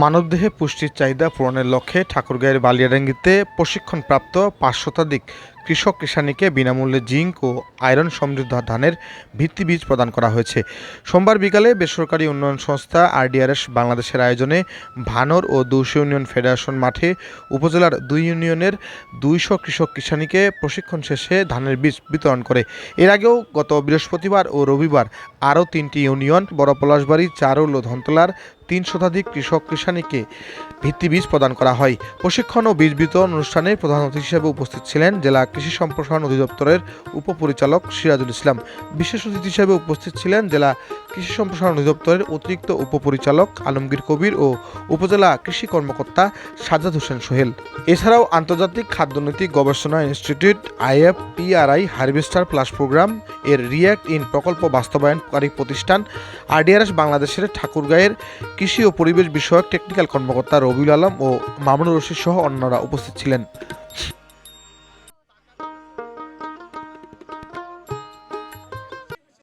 মানবদেহে পুষ্টির চাহিদা পূরণের লক্ষ্যে ঠাকুরগাঁয়ের বালিয়াডাঙ্গিতে প্রশিক্ষণপ্রাপ্ত পাঁচ শতাধিক কৃষক কিষানীকে বিনামূল্যে জিঙ্ক ও আয়রন সমৃদ্ধ ধানের ভিত্তি বীজ প্রদান করা হয়েছে। সোমবার বিকালে বেসরকারি উন্নয়ন সংস্থা আরডিআরএস বাংলাদেশের আয়োজনে ভানর ও দৌসি ইউনিয়ন ফেডারেশন মাঠে উপজেলার দুই ইউনিয়নের দুইশো কৃষক কিষানীকে প্রশিক্ষণ শেষে ধানের বীজ বিতরণ করে। এর আগেও গত বৃহস্পতিবার ও রবিবার আরও তিনটি ইউনিয়ন, বড় পলাশবাড়ি, চারুল ও ধনতলার তিন শতাধিক কৃষক কিষানীকে ভিত্তি বীজ প্রদান করা হয়। প্রশিক্ষণ ও বীজ বিতরণ অনুষ্ঠানে প্রধান অতিথি হিসেবে উপস্থিত ছিলেন জেলা কৃষি সম্প্রসারণ অধিদপ্তরের উপপরিচালক সিরাজুল ইসলাম। বিশেষ অতিথি হিসেবে উপস্থিত ছিলেন জেলা কৃষি সম্প্রসারণ অধিদপ্তরের অতিরিক্ত উপপরিচালক আলমগীর কবির ও উপজেলা কৃষি কর্মকর্তা সাজ্জাদ হোসেন সোহেল। এছাড়াও আন্তর্জাতিক খাদ্যনীতি গবেষণা institute IFPRI harvester plus programme এর রিয়্যাক্ট ইন প্রকল্প বাস্তবায়নকারী প্রতিষ্ঠান আরডিআরএস বাংলাদেশের ঠাকুরগাঁয়ের কৃষি ও পরিবেশ বিষয়ক টেকনিক্যাল কর্মকর্তা রবিউল আলম ও মামুনুর রশিদ সহ অন্যরা উপস্থিত ছিলেন।